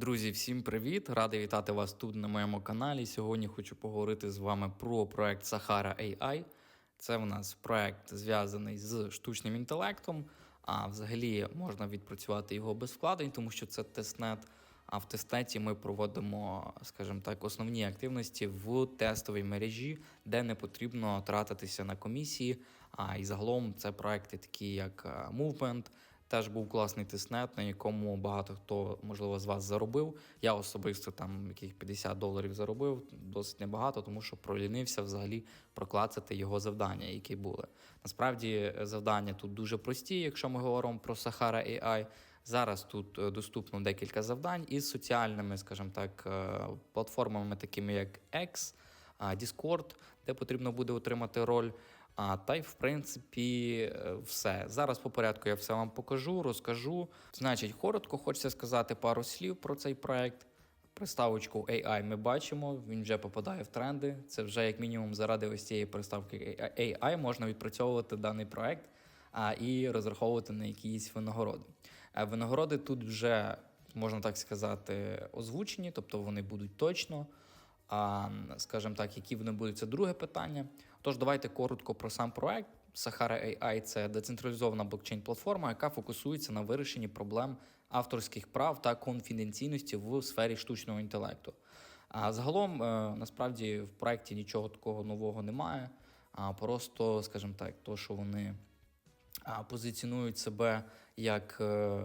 Друзі, всім привіт! Радий вітати вас тут на моєму каналі. Сьогодні хочу поговорити з вами про проект Sahara AI. Це в нас проект зв'язаний з штучним інтелектом. А взагалі можна відпрацювати його без вкладень, тому що це тестнет. А в тестнеті ми проводимо, скажімо так, основні активності в тестовій мережі, де не потрібно тратитися на комісії. А і загалом це проекти, такі як е, Movement, Теж був класний тестнет, на якому багато хто, можливо, з вас заробив. Я особисто там яких 50 доларів заробив, досить небагато, тому що пролінився взагалі проклацати його завдання, які були. Насправді завдання тут дуже прості, якщо ми говоримо про Sahara AI. Зараз тут е, доступно декілька завдань із соціальними, скажімо так, е, платформами, такими як X, Discord, де потрібно буде отримати роль. А, та й в принципі е, все. Зараз по порядку я все вам покажу, розкажу. Значить, коротко хочеться сказати пару слів про цей проект. Приставочку AI ми бачимо, він вже попадає в тренди. Це вже як мінімум заради ось цієї приставки AI можна відпрацьовувати даний проект а, і розраховувати на якісь винагороди. А винагороди тут вже можна так сказати озвучені, тобто вони будуть точно. А, скажімо так, які вони будуть, це друге питання. Тож давайте коротко про сам проект. Sahara AI – це децентралізована блокчейн-платформа, яка фокусується на вирішенні проблем авторських прав та конфіденційності в сфері штучного інтелекту. А загалом, е, насправді, в проєкті нічого такого нового немає. А просто, скажімо так, то, що вони позиціонують себе як, е,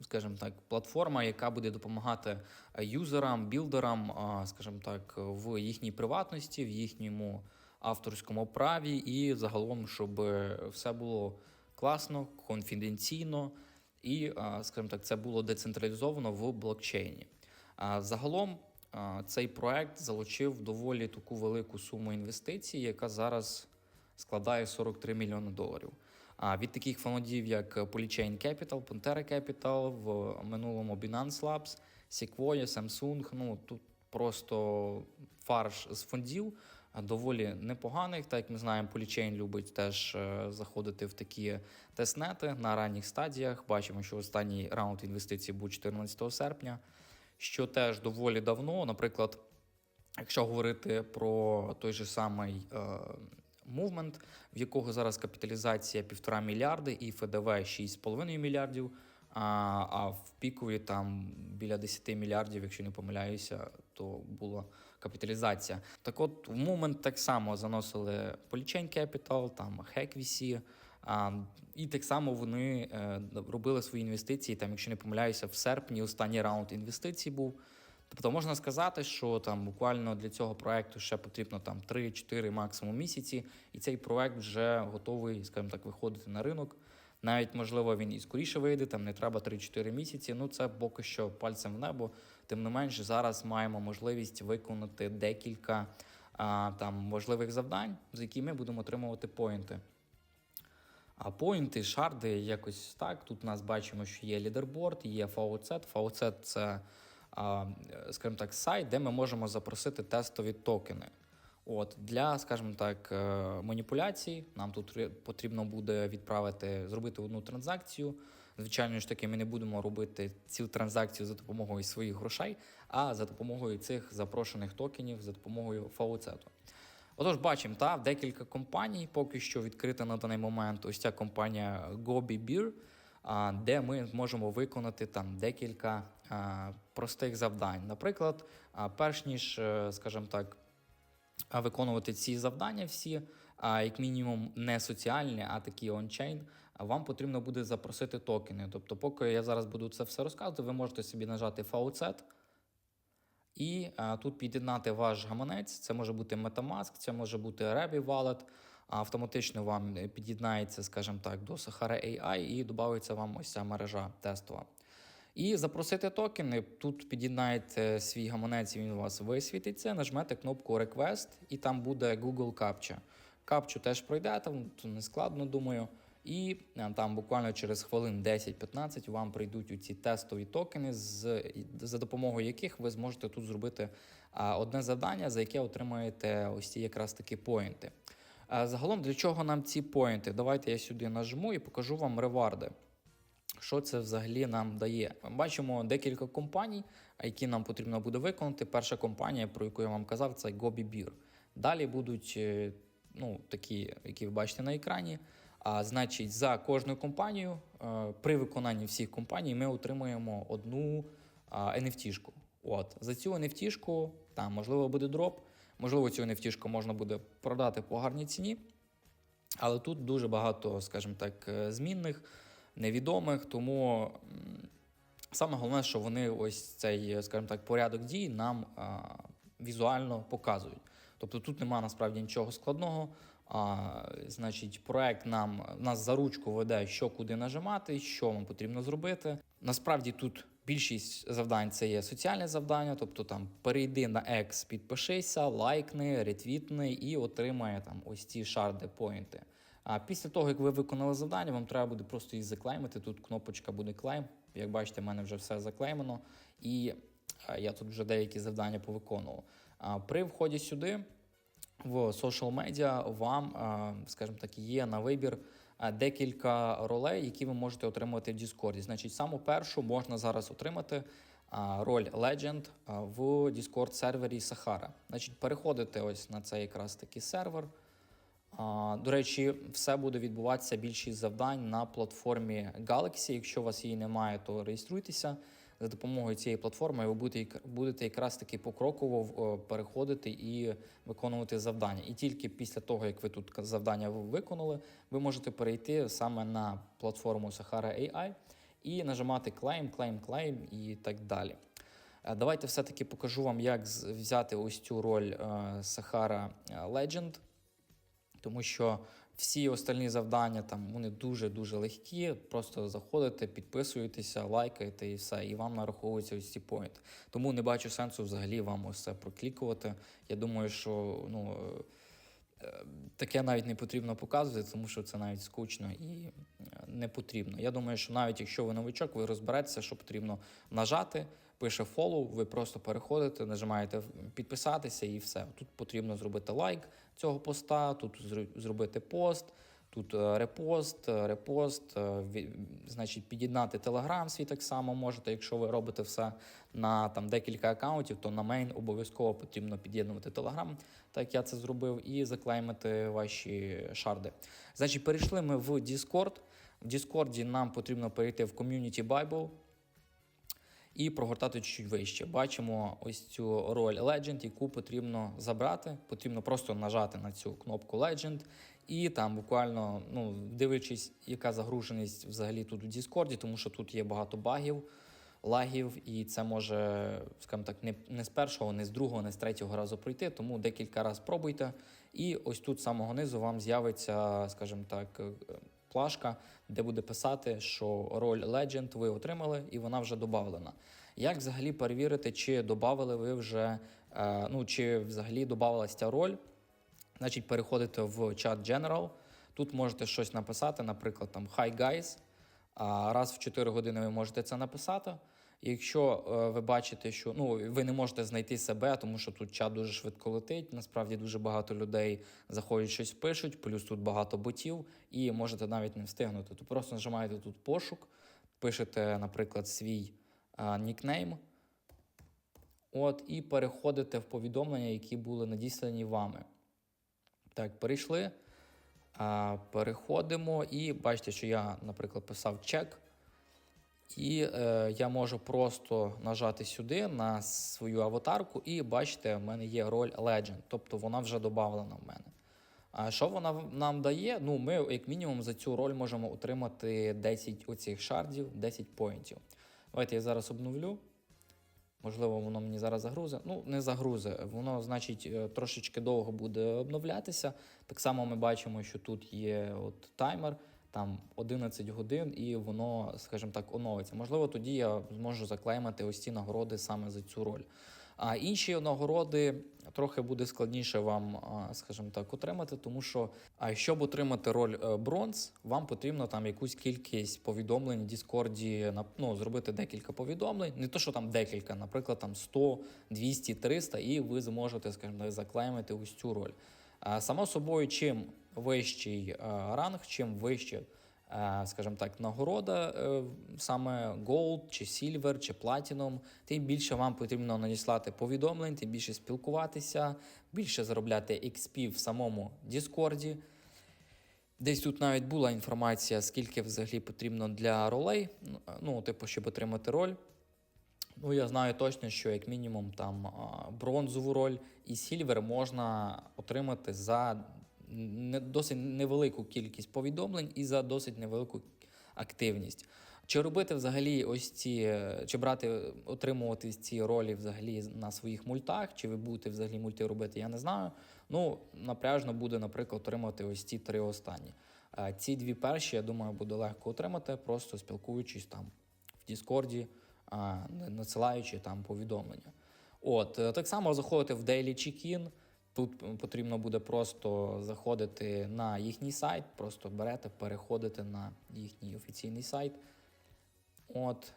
скажімо так, платформа, яка буде допомагати юзерам, білдерам, скажімо так, в їхній приватності, в їхньому авторському праві, і загалом, щоб все було класно, конфіденційно і, а, скажімо так, це було децентралізовано в блокчейні. Загалом цей проект залучив доволі таку велику суму інвестицій, яка зараз складає 43 мільйони доларів. А від таких фондів, як Polychain Capital, Pantera Capital, в минулому Binance Labs, Sequoia, Samsung, ну тут просто фарш з фондів доволі непоганих. Так як ми знаємо, Polychain любить теж е, заходити в такі тестнети на ранніх стадіях. Бачимо, що останній раунд інвестицій був 14 серпня, що теж доволі давно, наприклад. Якщо говорити про той же самий е, Movement, в якого зараз капіталізація 1,5 мільярди і ФДВ 6,5 мільярдів, а а в пікові там біля 10 мільярдів, якщо не помиляюся, то була капіталізація. Так от в Movement так само заносили Polychain Capital, там Hack VC, а, і так само вони е, робили свої інвестиції, там, якщо не помиляюся, в серпні останній раунд інвестицій був. Тобто можна сказати, що там буквально для цього проекту ще потрібно там 3-4 максимум місяці, і цей проект вже готовий, скажімо так, виходити на ринок. Навіть можливо він і скоріше вийде, там не треба 3-4 місяці. Ну це поки що пальцем в небо. Тим не менш, зараз маємо можливість виконати декілька а, там можливих завдань, за які ми будемо отримувати поінти. А поінти, шарди, якось так. Тут нас бачимо, що є лідерборд, є фауцет. Фауцет це скажімо так, сайт, де ми можемо запросити тестові токени. От Для, скажімо так, е, маніпуляцій нам тут потрібно буде відправити, зробити одну транзакцію. Звичайно ж таки, ми не будемо робити цю транзакцію за допомогою своїх грошей, а за допомогою цих запрошених токенів, за допомогою фауцету. Отож, бачимо, та, декілька компаній поки що відкрита на даний момент. Ось ця компанія Gobi Beer, де ми можемо виконати там декілька простих завдань. Наприклад, перш ніж, е, скажімо так, виконувати ці завдання всі, як мінімум, не соціальні, а такі ончейн, вам потрібно буде запросити токени. Тобто, поки я зараз буду це все розказувати, ви можете собі нажати фауцет. І а, тут під'єднати ваш гаманець, це може бути Metamask, це може бути Rebi Wallet, автоматично вам під'єднається, скажімо так, до Sahara AI і додається вам ось ця мережа тестова. І запросити токени. Тут під'єднаєте свій гаманець, він у вас висвітиться, нажмете кнопку Request, і там буде Google CAPTCHA. Капчу теж пройде, там не складно, думаю. І е, там буквально через хвилин 10-15 вам прийдуть ці тестові токени, за допомогою яких ви зможете тут зробити одне завдання, за яке отримаєте ось ці якраз такі поінти. Загалом, для чого нам ці поінти? Давайте я сюди нажму і покажу вам реварди. Що це взагалі нам дає? Ми бачимо декілька компаній, які нам потрібно буде виконати. Перша компанія, про яку я вам казав, це Gobi Beer. Далі будуть е, ну, такі, які ви бачите на екрані. А значить, за кожну компанію е, при виконанні всіх компаній ми отримуємо одну NFT-шку. От за цю NFT-шку там можливо буде дроп, можливо, цю NFT-шку можна буде продати по гарній ціні. Але тут дуже багато, скажімо так, е, змінних, невідомих. Тому саме головне, що вони ось цей, скажімо так, порядок дій нам візуально показують. Тобто тут немає насправді нічого складного. А, значить, проект нам нас за ручку веде, що куди нажимати, що вам потрібно зробити. Насправді тут більшість завдань це є соціальне завдання, тобто там перейди на X, підпишися, лайкни, ретвітни і отримає там ось ці шарди поінти. А після того, як ви виконали завдання, вам треба буде просто їх заклеймити. Тут кнопочка буде клейм. Як бачите, в мене вже все заклеймено, і я тут вже деякі завдання повиконував. При вході сюди в social media вам, скажімо так, є на вибір декілька ролей, які ви можете отримати в Discord. Значить, саму першу можна зараз отримати роль Legend в Discord сервері Sahara. Значить, переходите ось на цей якраз такий сервер. До речі, все буде відбуватися більшість завдань на платформі Galaxy. Якщо у вас її немає, то реєструйтеся. За допомогою цієї платформи ви будете, будете якраз таки покроково переходити і виконувати завдання. І тільки після того, як ви тут завдання виконали, ви можете перейти саме на платформу Sahara AI і нажимати Claim, Claim, Claim і так далі. Е, Давайте все-таки покажу вам, як взяти ось цю роль е, Sahara Legend тому що всі остальні завдання там вони дуже-дуже легкі. Просто заходите, підписуєтеся, лайкаєте і все, і вам нараховуються ось ці поінти. Тому не бачу сенсу взагалі вам ось це проклікувати. Я думаю, що ну. е, е, Таке навіть не потрібно показувати, тому що це навіть скучно і е, не потрібно. Я думаю, що навіть якщо ви новичок, ви розберетеся, що потрібно нажати, пише follow, ви просто переходите, нажимаєте підписатися і все. Тут потрібно зробити лайк цього поста, тут зробити пост, тут е, репост, е, репост, е, значить, під'єднати телеграм свій так само можете. Якщо ви робите все на там декілька акаунтів, то на мейн обов'язково потрібно під'єднувати телеграм, так як я це зробив, і заклеймити ваші шарди. Значить, перейшли ми в Discord. В Discord нам потрібно перейти в Community Bible і прогортати чуть вище. Бачимо ось цю роль Legend, яку потрібно забрати. Потрібно просто нажати на цю кнопку Legend, і там буквально, ну, дивлячись, яка загруженість взагалі тут у Discord, тому що тут є багато багів, лагів, і це може, скажімо так, не, не з першого, не з другого, не з третього разу пройти. Тому декілька разів пробуйте. І ось тут з самого низу вам з'явиться, скажімо так, плашка, де буде писати, що роль Legend ви отримали, і вона вже додавлена. Як взагалі перевірити, чи додали ви вже, е, ну чи взагалі додавалася ця роль? Значить, переходите в чат General. Тут можете щось написати, наприклад, там Hi guys. Раз в 4 години ви можете це написати. Якщо е, ви бачите, що ну ви не можете знайти себе, тому що тут чат дуже швидко летить. Насправді дуже багато людей заходять щось пишуть, плюс тут багато ботів, і можете навіть не встигнути. То просто нажимаєте тут пошук, пишете, наприклад, свій е, нікнейм. От, і переходите в повідомлення, які були надіслані вами. Так, перейшли. А, переходимо і бачите, що я, наприклад, писав чек. І е, я можу просто нажати сюди на свою аватарку, і бачите, в мене є роль Legend, тобто вона вже додавлена в мене. А що вона нам дає? Ну, ми, як мінімум, за цю роль можемо отримати 10 оцих шардів, 10 поінтів. Давайте я зараз обновлю. Можливо, воно мені зараз загрузе. Ну, не загрузе. Воно, значить, е, трошечки довго буде обновлятися. Так само ми бачимо, що тут є от таймер, там 11 годин, і воно, скажімо так, оновиться. Можливо, тоді я зможу заклеймати ось ці нагороди саме за цю роль. А інші нагороди трохи буде складніше вам, скажімо так, отримати, тому що щоб отримати роль е, бронз, вам потрібно там якусь кількість повідомлень в Діскорді, ну, зробити декілька повідомлень. Не то, що там декілька, наприклад, там 100, 200, 300, і ви зможете, скажімо так, заклеймити ось цю роль. Само собою, чим вищий е, ранг, чим вище е, скажімо так, нагорода е, саме Gold, чи Silver, чи Platinum, тим більше вам потрібно надіслати повідомлень, тим більше спілкуватися, більше заробляти XP в самому Discord. Десь тут навіть була інформація, скільки взагалі потрібно для ролей, ну, типу, щоб отримати роль. Ну, я знаю точно, що як мінімум там бронзову роль і сільвер можна отримати за не, досить невелику кількість повідомлень і за досить невелику активність. Чи робити взагалі ось ці, чи брати, отримувати ці ролі взагалі на своїх мультах, чи ви будете взагалі мульти робити, я не знаю. Ну, напряжно буде, наприклад, отримати ось ці три останні. Ці дві перші, я думаю, буде легко отримати, просто спілкуючись там в Діскорді, надсилаючи там повідомлення. От, е, так само заходити в Daily Check-in. Тут потрібно буде просто заходити на їхній сайт, просто берете, переходите на їхній офіційний сайт. От,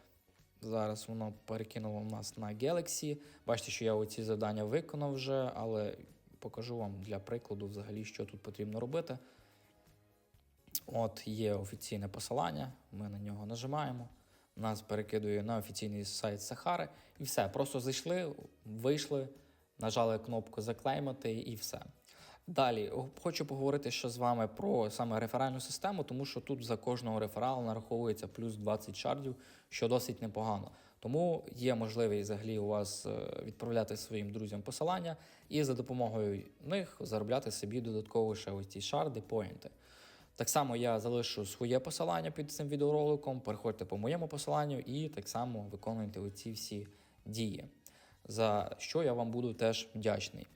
зараз воно перекинуло в нас на Galaxy. Бачите, що я оці завдання виконав вже, але покажу вам для прикладу, взагалі, що тут потрібно робити. От є офіційне посилання, ми на нього нажимаємо. Нас перекидує на офіційний сайт Сахари, і все. Просто зайшли, вийшли, нажали кнопку заклеймити і все. Далі хочу поговорити ще з вами про саме реферальну систему, тому що тут за кожного реферала нараховується плюс 20 шардів, що досить непогано. Тому є можливість взагалі у вас е, відправляти своїм друзям посилання і за допомогою них заробляти собі додатково ще ось ці шарди, поінти. Так само я залишу своє посилання під цим відеороликом. Переходьте по моєму посиланню і так само виконуйте оці всі дії, за що я вам буду теж вдячний.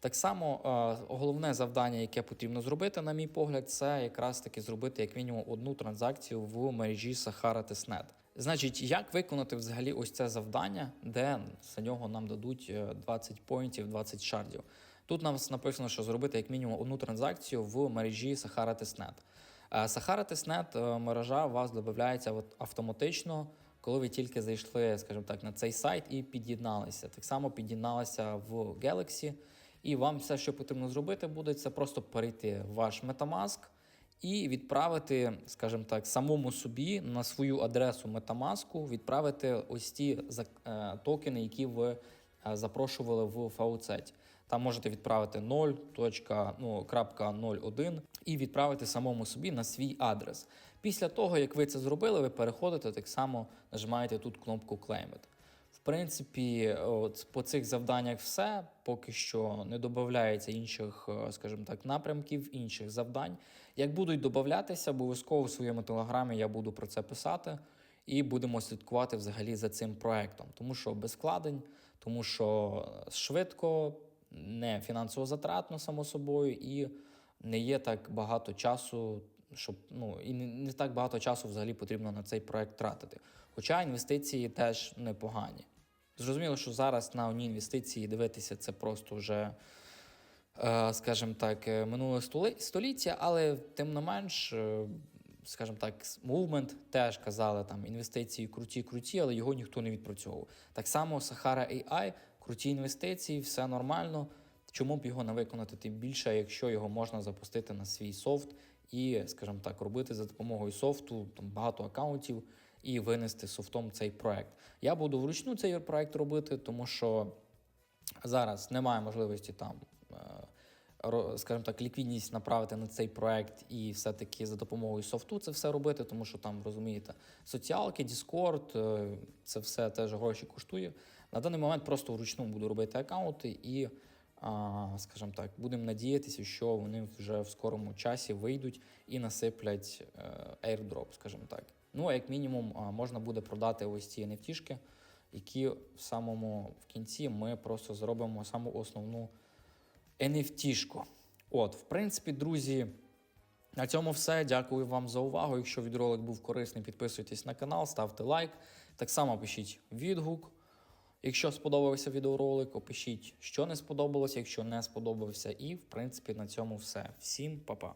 Так само е, головне завдання, яке потрібно зробити, на мій погляд, це якраз таки зробити як мінімум одну транзакцію в мережі Sahara Testnet. Значить, як виконати взагалі ось це завдання, де за нього нам дадуть е, 20 поінтів, 20 шардів. Тут нам написано, що зробити як мінімум одну транзакцію в мережі Sahara Testnet. Е, Sahara Testnet е, мережа у вас додається автоматично, коли ви тільки зайшли, скажімо так, на цей сайт і під'єдналися. Так само під'єдналися в Galaxy. І вам все, що потрібно зробити, буде це просто перейти в ваш Metamask і відправити, скажімо так, самому собі на свою адресу Metamask відправити ось ті е, токени, які ви е, запрошували в фауцеті. Там можете відправити 0.01 і відправити самому собі на свій адрес. Після того, як ви це зробили, ви переходите так само нажимаєте тут кнопку Claimit. В принципі, от по цих завданнях все. Поки що не додається інших, е, скажімо так, напрямків, інших завдань. Як будуть додатися, обов'язково в своєму телеграмі я буду про це писати. І будемо слідкувати взагалі за цим проектом, тому що без вкладень, тому що швидко, не фінансово затратно, само собою, і не є так багато часу, щоб ну і не, не так багато часу взагалі потрібно на цей проект тратити. Хоча інвестиції теж непогані. Зрозуміло, що зараз на одні інвестиції дивитися це просто вже, е, скажімо так, е, минуле століття, але тим не менш, е, скажімо так, Movement теж казали там інвестиції круті, круті, але його ніхто не відпрацьовував. Так само Sahara AI, круті інвестиції, все нормально. Чому б його не виконати тим більше, якщо його можна запустити на свій софт і, скажімо так, робити за допомогою софту там багато акаунтів і винести софтом цей проект. Я буду вручну цей проект робити, тому що зараз немає можливості там, е, скажімо так, ліквідність направити на цей проект і все-таки за допомогою софту це все робити, тому що там розумієте, соціалки, Discord, е, це все теж гроші коштує. На даний момент просто вручну буду робити аккаунти і. Скажімо так, будемо надіятися, що вони вже в скорому часі вийдуть і насиплять е, airdrop, скажімо так. Ну, а як мінімум, можна буде продати ось ці NFT-шки, які в самому в кінці ми просто зробимо саму основну NFT-шку. От, в принципі, друзі, на цьому все. Дякую вам за увагу. Якщо відеоролик був корисний, підписуйтесь на канал, ставте лайк. Так само пишіть відгук. Якщо сподобався відеоролик, опишіть, що не сподобалося, якщо не сподобався. І, в принципі, на цьому все. Всім па-па.